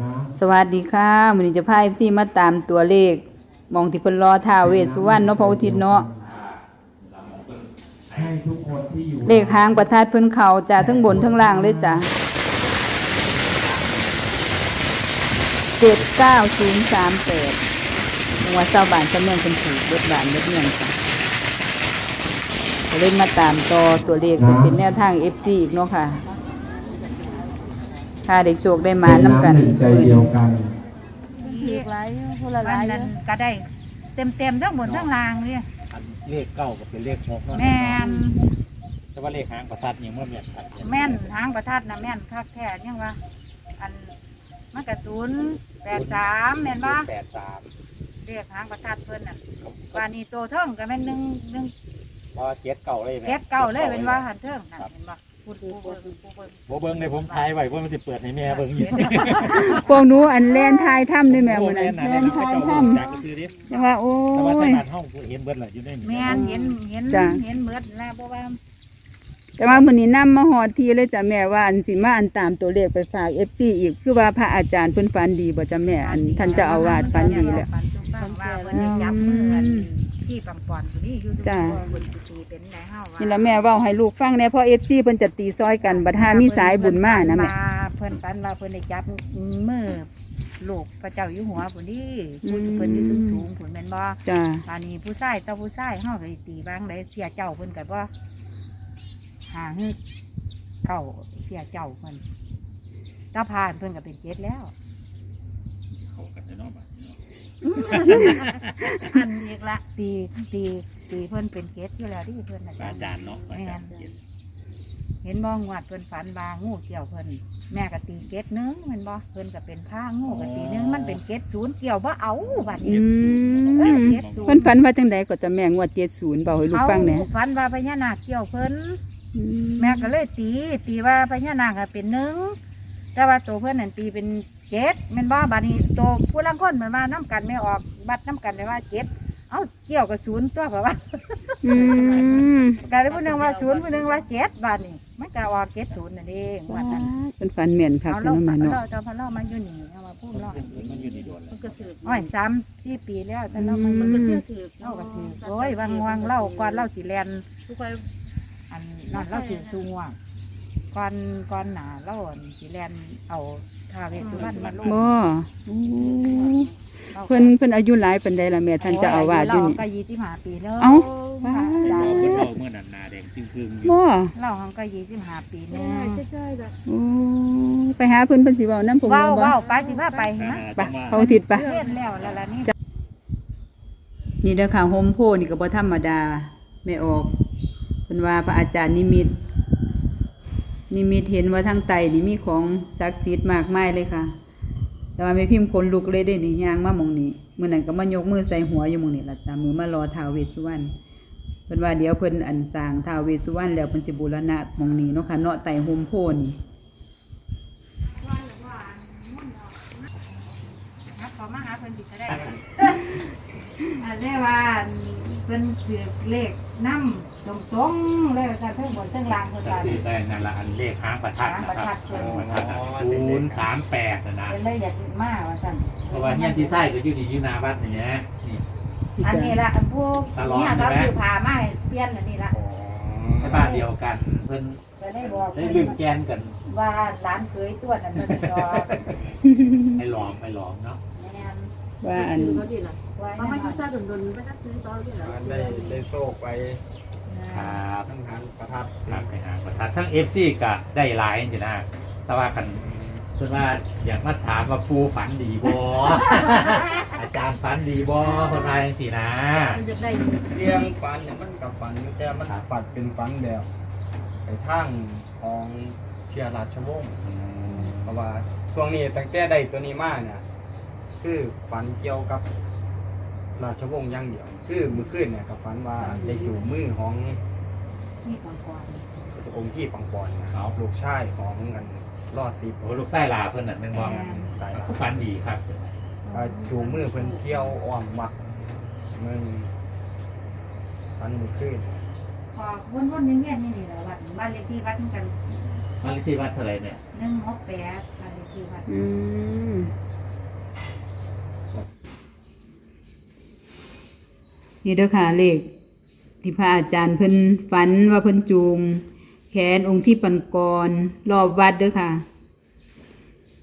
นะสวัสดีค่ะมื้อนี้จะพา FC มาตามตัวเลขหมองที่เพิ่นรอท้าวเวสสุวรรณเนาะพระอุทิศเนาะให้ทุกคนที่อยู่เลขหางประทัดเพิ่นเข้าจ้ะทั้งบนทั้งล่างเลยจ้ะ79038จังหวัดเจ้าบ้านเจ้าเมืองเพิ่นถูกเบิดบ้านเบิดเมืองจ้ะก็เลยมาตามต่อตัวเลขเพิ่นเป็นแนวทาง FC อีกเนาะค่ะ ค่ะได้โชคได้มาเป็นนํกันน้ำหนึ่งใจเดียวกัน อีกหลายคนละหลายนั้นก็ได้เต็มเต็มๆทั้งหมดทั้งรางเลยอันเลขเก้าก็เป็นเลขหกเนาะแม่นแต่ว่าเลขหางประทัดยังเมื่อเมียนครับแม่นหางประทัดนะแม่นคักแท้ยังว่า อันมันกระศูนย์แปดสามแม่นบ่แปดสามเรียกหางประทัดเพิ่นน่ะวานี่โตเทิงก็แม่นหนึ่งหนึ่งว่าเจ็ดเก่าเลยไหมเก็ดเก่าเลยเป็นว่าหันเทิงนั่นเห็นบ่ พูดผู้เบิ่งผู้เบิ่งโบเบิ้งในผมทายไว้ว่ามันจะเปิดในแม่เบิ้งอยู่พวกหนูอันแล่นทายถ้ำด้วยแม่มื้อนั้นแล่นทายถ้จากซื้อดิำยังว่าโอ้แต่ว่าทายงานห้องเห็นเบิ้งแหละอยู่ในนี้แม่นเห็นเห็นจ้ะ เห็นเบิดแล้วเพราะว่าแต่ว่ามื้อนี้นำมาฮอดทีเลยจ้ะแม่ว่าอันสิมาอันตามตัวเลขไปฝาก FC อีกคือว่าพระอาจารย์เพิ่นฝันดีบ่จ้ะแม่อันท่านเจ้าอาวาสฝันดีแล้ว ฝันสุฟังว่าเพิ่นได้จับมืออันที่ปังปอนผู้นี้อยู่ทุกจ้ะ เพิ่นสิตีเป็นไหนเฮาว่านี่ละแม่เว้าให้ลูกฟังแหน่เพราะ FC เพิ่นจะตีซอยกันบัดหามีสายบุญมานะแม่ เพิ่นฝันว่าเพิ่นได้จับมือลูกพระเจ้าอยู่หัวผู้นี้อืผู้มเพิ่นอยู่สูงๆผู้แม่นบ่จ้ะตอนนี้ผู้ชายต่อผู้ชายเฮาก็สิตีบางได้เสียเจ้าเพิ่นก็บ่หาฮึเก่าเสียเจ้าเพิ่นตาพานเพิ่นก็เป็นเจ็ดแล้ว เขากันเนาะบัดนี้เนาะอันอีกละตีตี ตีเพิ่นเป็นเจ็ดอยู่แล้วที่เพิ่นน่ะอาจารย์เนาะอาจารย์เห็นบ่งวดเพิ่นฝันบางูเกี่ยวเพิ่นแม่ก็ตีเจ็ดหนึงแมันบ่เพิ่นก็เป็นผ้างูก็ตีหนึงมันเป็นเจ็ดศูนย์เกี่ยวบ่เอาบัดอืนี้ เอ้ยมเจ็ดศูนเพิ่นย์ฝันว่าจังใดก็จะแม่งวด70เบาให้ลูกฟังแหน่เอาฝันว่าพญานาคเกี่ยวเพิ่นอืแม่ก็เลยตี ตีว่าพญานาคอะเป็นหนึ่งแต่ว่าตัวเพื่อนนั่นตีเป็นเจ็ดแม่นบ่บัดนี้ตัวผู้ลังคนเหมือนว่าน้ำกันไม่ออกบัดน้ำกันเลยว่าเจ็ด เอ้าเกี่ยวกับศูนย์ตัวแบบว่าอืมการผู้หนึ่งว่าศูนย์ผู้หนึ่งว่าเจ็ดบัดนี้มันก็ออกเจ็ดศูนย์นั่นเองวันนั้นเพิ่นฝันแม่นคักเอาเนาะเราแม่เราเนาะเราพอเรามาอยู่นี่เอามาพูดเนาะมันอยู่ในโดนแล้วก็ถือโอ้ยสามสี่ปีแล้วแต่เรามันมันก็ถือถือเราก็ถือโอ้ยวางวางเล่าก่อนเล่าสีแลนอันนั่นเราถือสูงว่างก่อนก่อนหนาเราอันสิแลนเอาทาเวสสุวรรณมาลงบ่โอ้ เพิ่นเพิ่นอายุหลายปานใดล่ะแม่ท่านเจะอาวาสอยู่เรานี่ก็ยี่สิบห้าปีแล้วเอ้า ค่ะเราเพิ่นเราเมื่อนั้นนาแดงจึงคืงอยู่บ่เราหังก็ยี่สิบห้าปีนึงโอ้ไปหาเพิ่นเพิ่นสิเว้านำผมว้าวบ่ว้าวไปสิพาไปนะไปเขาทิศไป เล่นแล้วแล้วล่ะนี่นี่เด้อค่ะโฮมโพนี่ก็บ่ธรรมดาแม่ออกเพิ่นว่าพระอาจารย์นิมิต นิมิตเห็นว่าทางไตนี่มีของศักดิ์สิทธิ์มากมายเลยค่ะ แต่ว่าไม่พิมพ์คนลุกเลยได้นี่ย่างมามองนี้มื้อนั้นก็มายกมือใส่หัวอยู่มองนี้ละจ้ามือมารอท้าวเวสสุวรรณเพิ่นว่าเดี๋ยวเพิ่นอันสร้างท้าวเวสสุวรรณแล้วเพิ่นสิบูรณะมองนี้เนาะค่ะเนาะไตโฮมโพนี่ขอมาหาเพิ่นสิก็ได้ อันนี้ว่าเพิ่นถือเลขนำตรงๆเลยกันทั้งบนทั้งล่างเพิ่นก็ว่าคือได้นั่นละอันเลขหางประทัดนะครับประทัดศูนย์สามแปดนะนะ เป็นเลยอยากมาว่าซั่นเพราะว่าเฮียที่ไส้ก็อยู่ที่ยูนาวัดนี่นะนี่อันนี้ละอันพวกตลอดเนี่ยใช่เราไหมซื้อผ้ามาให้เปลี่ยนอันนี้ละในบ้านเดียวกัน เพิ่นก็ได้บอกได้ลืมแกนกันว่าหลานเคยตัวนั้นมันจอให้หลอมไปหลอมเนาะแม่น ว่าอันไว้มาไม่ให้ยุ่งซาดุนดุนไม่ต้องซื้อต่อที่หรอได้ได้โซกไปครับทั้งทางประทัดครับไปหาประทัดทั้งเอฟซีก็ได้หลายจริงๆนะแต่ว่ากันเพื่อนว่าอยากมาถามว่าปูฝันดีบออาจารย์ฝันดีบอคนมาจังสินะมันจะได้เรียงฟันเนี่ยมันกับฟันอยู่แต่มันฝัดเป็นฟันแบบไปทางของเชียร์ราชวงศ์เพราะว่าช่วงนี้ตั้งแต่ได้ตัวนี้มาเนี่ย คือฝันเกี่ยวกับ ราชวงศ์อย่างเดียว คือมือขึ้นเนี่ยกับฝันว่าได้จูงมือของนี่ก่อนก่อนองค์ที่ปังปอนนะครับลูกชายของกันรอดสิบโอ้ลูกไส้ลาเพื่อนนั่นเป็นบอใส่ฝันดีครับอ่าจูงมือเพิ่นเที่ยวอ้อมวัดมึงฝันมือขึ้นพอวนวนๆเงี้ยๆนี่นี่แหละวัดบ้านเลขที่วัดเหมือนกันมันเลขที่วัดเท่าไหรเนี่ยหนึ่งหกแปดบ้านเลขที่วัดอืม นี่เด้อค่ะเลขที่พระอาจารย์เพิ่นฝันว่าเพิ่นจูง แขนองค์ที่ปันกรรอบวัดเด้อค่ะ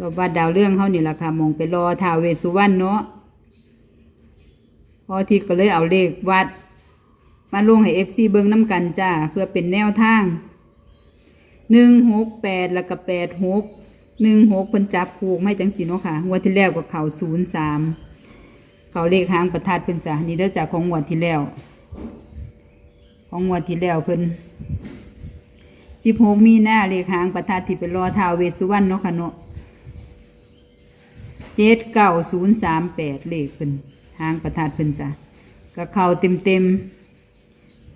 รอบวัดดาวเรื่องเฮานี่แหละค่ะมองไปรอทาวเวสุวรรณเนาะพอที่ก็เลยเอาเลขวัด มาลงให้ FC เบิ่งน้ำกันจ้าเพื่อเป็นแนวทางหนึ่งหกแปดแล้วก็แปดหกหนึ่งหกเพิ่นจับผูกไม่จังสีเนาะค่ะงวดที่แล้วก็เข่าศูนย์สาม เขาเลขหางประทัดเพิ่นจ้านี่เด้อจากของงวดที่แล้ว ของงวดที่แล้วเพิ่นสิบหกมีหน้าเลขหางประทัดที่เป็นรอท้าวเวสสุวรรณเนาะค่ะเนาะเจ็ดเก้าศูนย์สามแปดเลขเพิ่นหางประทัดเพิ่นจ้ะก็เข่าเต็มเต็ม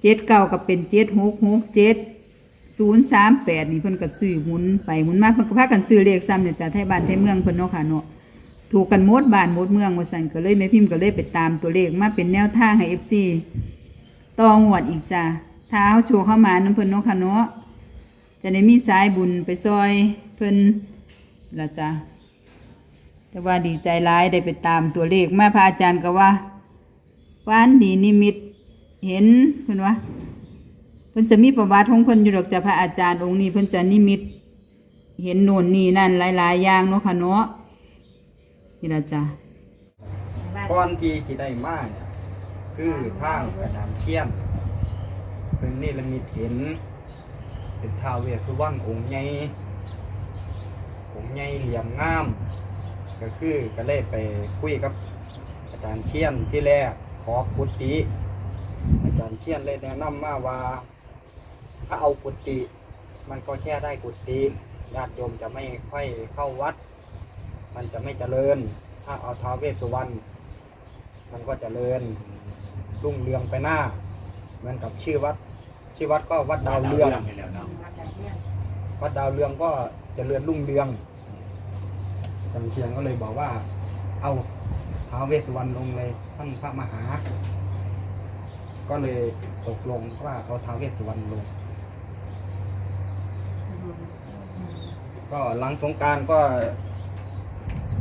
เจ็ดเก้าก็เป็นเจ็ดหกหกเจ็ดศูนย์สามแปดนี่เพิ่นก็ซื้อหมุนไปหมุนมาเพิ่นก็พากันซื้อเลขซ้ำเนี่ยจ้ะไทยบ้านไทยเมืองเพิ่นเนาะค่ะเนาะ ถูกกันหมดบ้านหมดเมืองว่าซั่นก็เลยแม่พิมพ์ก็เลยไปตามตัวเลขมาเป็นแนวทางให้ FC ตองวดอีกจ้ะถ้าเฮาโชว์เข้ามานํเพิ่นเนาะค่ะเนาะจะได้มีสายบุญไปซอยเพิ่นละจ้ะแต่ว่าดีใจร้ายได้ไปตามตัวเลขมาพระอาจารย์ก็ว่าวานดีนิมิตเห็นเพิ่นว่าเพิ่นจะมีประวัติของเพิ่นอยู่ดอกจ้ะพระอาจารย์องค์นี้เพิ่นจะนิมิต เห็นโน่นนี่นั่นหลายๆอย่างเนาะค่ะเนาะ นี่ละจ้ะก่อนที่สิได้มาเนี่ยคือทางอาจารย์เชียนเพิ่นนี่ละมิตเห็น เป็นท้าวเวสสุวรรณองค์ใหญ่องค์ใหญ่เหลี่ยมงาม ก็คือก็เลยไปคุยกับอาจารย์เชียนที่แรกขอกุฏิอาจารย์เชียนเลยแนะนำมาว่า ถ้าเอากุฏิมันก็แค่ได้กุฏิญาติโยมจะไม่ค่อยเข้าวัด มันจะไม่เจริญ ถ้าเอาท้าวเวสสุวรรณมันก็เจริญรุ่งเรืองไปหน้า เหมือนกับชื่อวัด ชื่อวัดก็วัดดาวเรืองไปแล้วเนาะวัดดาวเรืองก็เจริญรุ่งเรืองจังเชียงก็เลยบอกว่า เอาท้าวเวสสุวรรณลงเลยท่านพระมหา ก็เลยตกลงว่าเอาท้าวเวสสุวรรณลงก็หลังสงกรารก็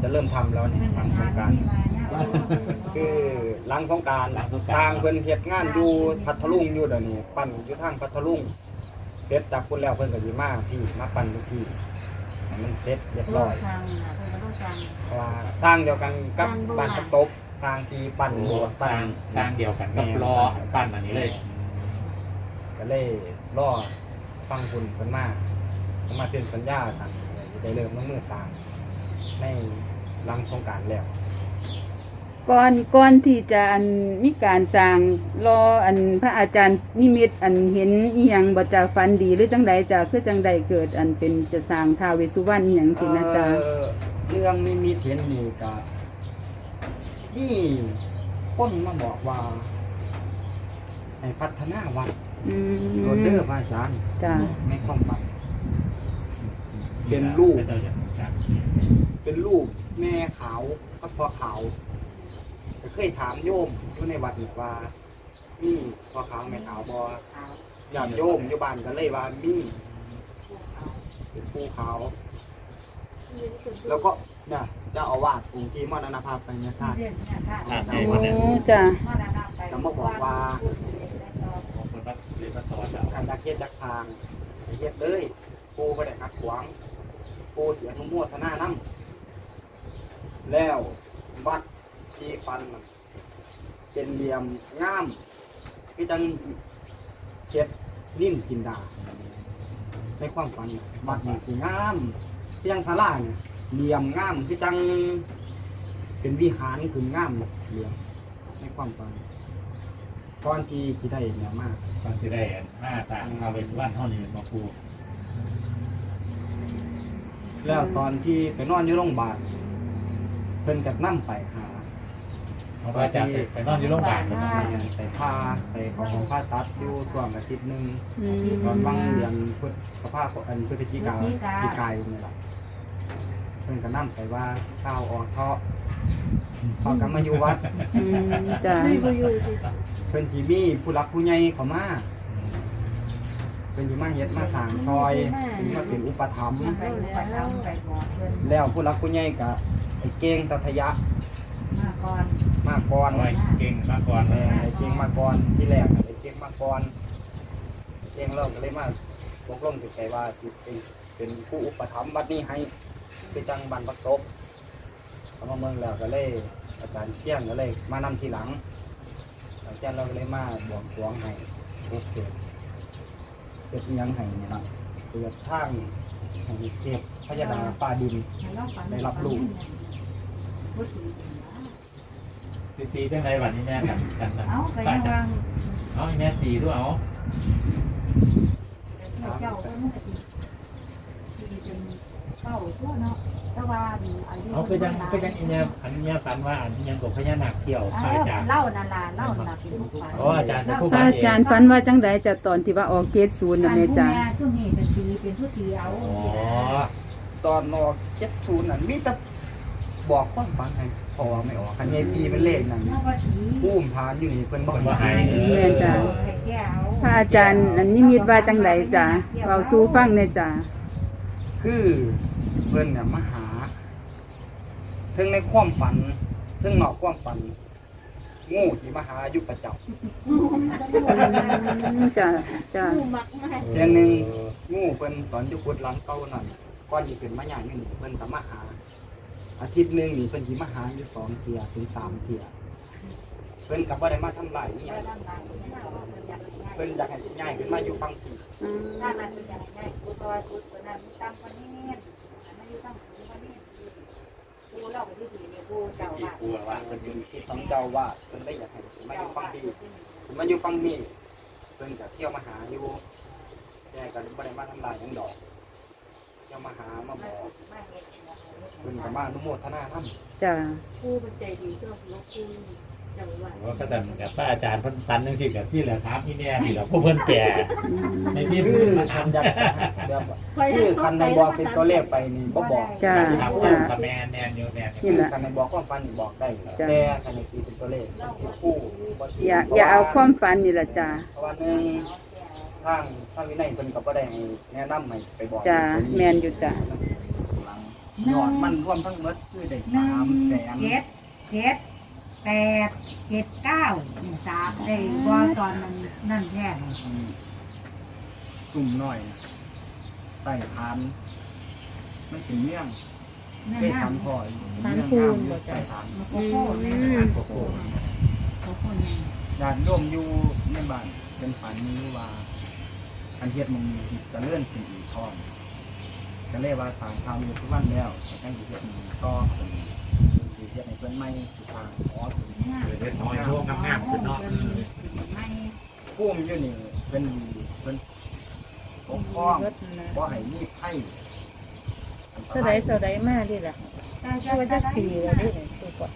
จะเริ่มทำแล้วเนี่ยหลังสงกรารคือหลังสงกรารทางเพิ่นเฮ็ดงานอยู่พัทลุงอยู่เดี๋ยวนี้ปั่นอยู่ทางพัทลุงเสร็จจากคุณแล้วเพิ่นก็สิมาพี่มาปั่นทุกที่ให้มันเสร็จเรียบร้อยเพราะว่าสร้างเดียวกันกับบ้านกระตบทางที่ปั่นโอ้โบสถ์สปั่นร้างสร้างเดียวกันกับรอปั้นอันนี้เลย ก็เลยรอฟังคุณเพิ่นมาเพิ่นมาเซ็นสัญญากันได้เริ่มลงมือสร้าง ในหลังสงกรารแล้ว ก่อนก่อนที่จะอันมีการสร้างรออันพระอาจารย์นิมิตอันเห็นอีหยังบ่จะฝันดีหรือจังใดจะคือจังใดเกิดอันเป็นจะสร้างท้าวเวสสุวรรณอหย่างสินะจ๊ะ เอ่อเรื่องนี้มีเทียนนี่ก็นี่คนมาบอกว่าให้พัฒนาวัดอืมโรเดอร์พระอาจารย์จ้ะในความฝันเป็นลูก เป็นลูกแม่ขาวกับพ่อขาวก็เคยถามโยมอยู่ในวัดนี่ว่ามีพ่อขาวแม่ขาวบอญาติโยมอยู่บ้านก็เลยว่ามีเป็นปูขาวแล้วก็เนี่ยเจะเอาวาดองค์ที่มรณภาพไปเนี่ยท่านโอ้จ้ะจะมาบอกว่าคนมาเรียนมาสอนเราการดักเฮ็ดดักทางให้เฮ็ดเลยปูบ่ได้ขัดขวางปูเสียนุโมทนานํ แล้ววัดที่ฟันน่ะเป็นเหลี่ยมงามคือจังเฮ็ดนิ่มจินดา ในความฝันน่ะวัดนี่สิงามคือจังศาลาเนี่ยเหลี่ยมงามคือจังเป็นวิหารคืองามเหลี่ยมในความฝันก่อนที่ที่ได้เนี่ยมาก ตอนที่ได้หน้าสร้างเอาไปบ้านเท่านี้มาปูแล้วตอนที่ไปนอนอยู่โรงพยาบาล เพิ่นกับนั่ไปหาเพราะว่าจะไปนอนอยู่โรงพยาบาลใช่ไหมไปพาไปเของของผ่าตัดอยู่ช่วงอาทิตย์หนึงอืมตอนบางเดือนพุทธภาพอันพฤศจิกาปีกายนี่แหละเพิ่นก็นั่ไปว่าข้าวออกเทาะพอกันมาอยู่วัด อืมจ้ะเพิ่นจีมีผู้รักผู้ใหญ่เขามาเพิ่นจีมาเฮ็ดมาสร้างซอยเพิ่นมาเป็นอุปถัมภ์ ไปแล้วไปบอกเพิ่นแล้วผู้รักผู้ใหญ่ก็ ไอ้เก่งตัทยะมาก่อนมาก่อนโอ้ยเก่งมาก่อนแม่ไอ้เก่งมาก่อนที่แรกไอ้เก่งมาก่อนไอ้เก่งเราก็เลยมาตกลงติดใจว่าสิเป็นเป็นผู้อุปถัมภ์วัดนี้ให้คือจังบันประกบเอามาเมืองแล้วก็เลยอาจารย์เชี่ยงก็เลยมานำทีหลังอาจารย์เราก็เลยมาบวงสรวงให้ทุกเสร็จเกิดอิหยังให้เนี่ยนะเกิดทางของเทพพญานาฟ้าดินได้รับรู้ สิตีจังไรวันนี้แม่กันกันนะเอาไปยังวางเอาอีแม่ตีด้วยเอาเจ้าก็มันก็สิสิเป็นเก้าตัวเนาะแต่ว่าอายุเอาคือยังคือยังอีแม่อันนี้แม่ฝันว่าอันนี้ยังกับพญานาคเที่ยวพระอาจารย์เล่านั่นล่ะเล่านั่นล่ะเป็นผู้ฝันอ๋ออาจารย์เป็นผู้พระอาจารย์ฝันว่าจังไดจะตอนที่ว่าออก70น่ะแม่จ้าช่วงนี้เป็นปีเป็นผู้ตีเอาอ๋อตอนออกเจ็ดศูนย์นั่นมีแต่ บอกความฝันให้พอไม่ออกคันยายปีเป็นเลขนั่นเมื่อวันที่ผู้มพานอยู่นี่เพิ่นบอกว่าหายเอแม่อจ้าให้แก้วพระอาจารย์อันนิมิตว่าจังไดจ้าเว้าสู่ฟังแน่จ้าคือเพิ่นเนี่ยมาหาถึงในความฝันถึงนอกความฝันงูที่มาหาอยู่ประจำอืมจ้าจ้าเดือนหนึ่งงูเพิ่นตอนอยู่กุดหลังเก่านั่นก่อนที่เพิ่นมาย่างนี่นี่เพิ่นก็มาหา อาทิตย์หนึงนี่เพิ่นสิมาหาอยู่สองเที่ยถึงสามเที่ยเพิ่นก็บ่ได้มาทำลายอีหยังเพิ่นอยากให้ย้ายขึ้นมาอยู่ฝั่งที่อืมถ้ามันเป็นอย่างไรกูตัวกูตัวนั้นตามคนนี้มันอยู่ตั้งสูงคนนี้กูเล่าไปที่ดีเนี่ยกูเจ้าที่ว่ากลัวว่าเพิ่นอยู่ที่ของเจ้าว่าเพิ่นได้อยากให้ขึ้นมาอยู่ฝั่งที่ขึ้นมาอยู่ฝั่งนี้เพิ่นก็เที่ยวมาหาอยู่แกก็บ่ได้มาทำลายหยังดอก เที่ยวมาหามาบอกเพิ่นก็มาอนุโมทนาทำจ้าผู้เป็นใจดีก็ลบคู่จังหวัดว่าก็สั่นกับพระอาจารย์เพิ่นฝันจังซี่กับพี่แหละถามพี่แน่พี่แหละพวกเพิ่นแก่อืมในพี่คืเพิ่อนมาคัถามนอยากจะให้แบบว่าคือคันในบอกเป็นตัวเลขไปนี่บ่บอกจ้าถามจ้ากับแม่แน่นอยู่แน่นนี่แหละ คันในบอกความฝันนี่บอกได้จ้ะ แต่คันในตีเป็นตัวเลขคู่บ่ตีอย่าอย่าเอาความฝันนี่ล่ะจ้าเพราะว่าหนึ่ง ทางทางวินัยเพิ่นก็บ่ได้ให้แนะนำให้ไปบอกจ้าตัวนี้แม่นอยู่จ้ายอดมันรวมทั้งหมดคือได้หนึ่สามงแสนเจ็ดเจ็ดแปดเจ็ดเก้าสามได้ว่าตอนนั้นนั่นแท้อืมสุ่มหน่อยใส่ทานมันเป็นเมี่ยงนั่นเคยนะทำพออยู่เมี่ยงงามอยู่ใส่ทานมันโกโก้เนี่ยโอ้โหโกโก้เนี่ยญาติโยมอยู่ในบ้านเป็นฝันนี้ว่า อันเฮ็ดมันจะเลื่อนสิ่งอีกทองก็เลยว่าทางทำอยู่ทุกวันแล้วแต่ตั้งอยู่เฮ็ดมันก็เป็นสิเฮ็ดให้เพิ่นใหม่สิทางอ๋อสิเนี่ยเล็กน้อยร่วมงามๆขึ้นเนาะไม่พุ่มอยู่นี่เพิ่นดีเพิ่นปกครองบ่ให้มีไผอันตเท่ารใดายเท่าใดมาดิล่ะได้ก็ว่าจะปีแล้วดิตัวก่อน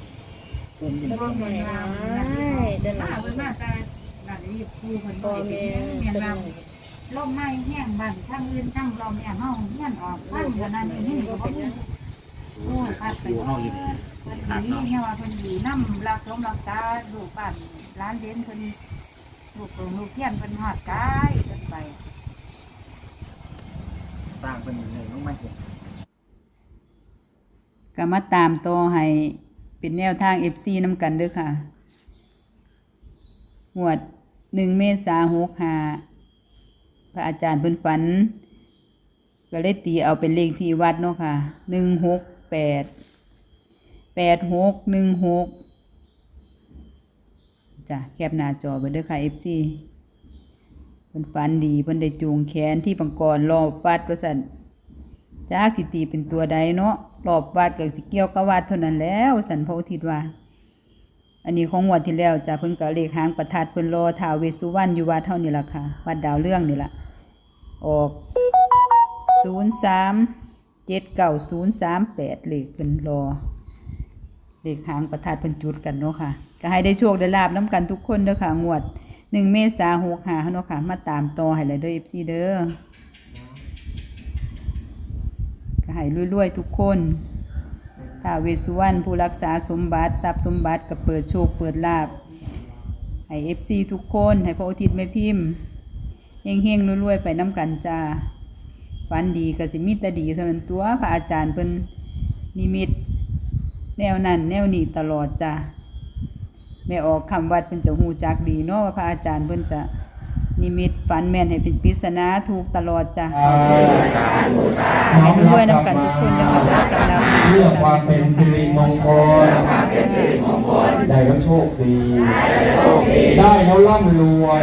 พุ่มอยู่แล้วก็นี่ไม่ได้เดินหมาน้าเพิ่นมาแต่นั่นนี่ผู้เพิ่นพ่อบ่ได้แม่เป็นเมียนเป็น ลมไม้แห้งบ้านทั้งอื่นทั้งลมแห้งเฮาเฮียนออกพันกันนั่นนี่ก็บ่รู้โอ้ปัดไปอยู่เฮาอยู่นี่เพิ่นหนีเนี่ยว่าเพิ่นอยู่นำรักลมรักษาลูกบ้านร้านเด่นเพิ่นลูกของลูกเทียนเพิ่นฮอดกายเพิ่นไปสร้างเพิ่นเลยลงมาเฮ็ดก็มาตามต่อให้เป็นแนวทาง FC นำกันเด้อค่ะงวด1เมษายน65 พระอาจารย์เพิ่นฝัน ก็เลยตีเอาเป็นเลขที่วัดเนาะค่ะ168 8616จ้ะแคปหน้าจอไว้เด้อค่ะ FC เพิ่นฝันดีเพิ่นได้จูงแขนที่ปังกรรอบวัดว่าซั่นจากสิตีเป็นตัวใดเนาะรอบวัดเก็สิเกี่ยวกับวัดเท่านั้นแล้วสันพระอุทิศว่า อันนี้ของงวดที่แล้วจ้ะเพิ่นก็เลขหางประทัดเพิ่นรอท้าวเวสสุวรรณอยู่วัดเท่านี้ล่ะค่ะ วัดดาวเรื่องนี่ล่ะ ออกศูนย์สามเจ็ดเก้าศูนย์สามแปดเลขเพิ่นรอเลขหางประทัดเพิ่นจุดกันเนาะค่ะ ก็ให้ได้โชคได้ลาบน้ำกันทุกคนเด้อค่ะ งวดหนึ่งเมษาหกหาเนาะค่ะ มาตามต่อให้เลยเด้อเอฟซีเด้อก็ให้รวยๆทุกคนท้าเวสุวรรณผู้รักษาสมบัติทรัพย์สมบัติก็เปิดโชคเปิดลาบให้เอฟซีทุกคน ให้พระอุทิศแม่พิมพ์ เฮงๆรวยๆไปน้ำกันจ้าฝันดีก็สิมีแต่ดีเท่านั้นตัวพระอาจารย์เพิ่นนิมิต แนวนั้นแนวนี้ตลอดจ้าแม่ออกคำวัดเพิ่นจะฮู้จักดีเนาะว่าพระอาจารย์เพิ่นจะนิมิตฝันแม่นให้เป็นปริศนาถูกตลอดจ้ะให้ด้วยๆนํกันทุกคนนะคะสำหรับเพื่อความเป็นสิริมงคลได้แล้วโชคดี ได้แล้วร่ำรวย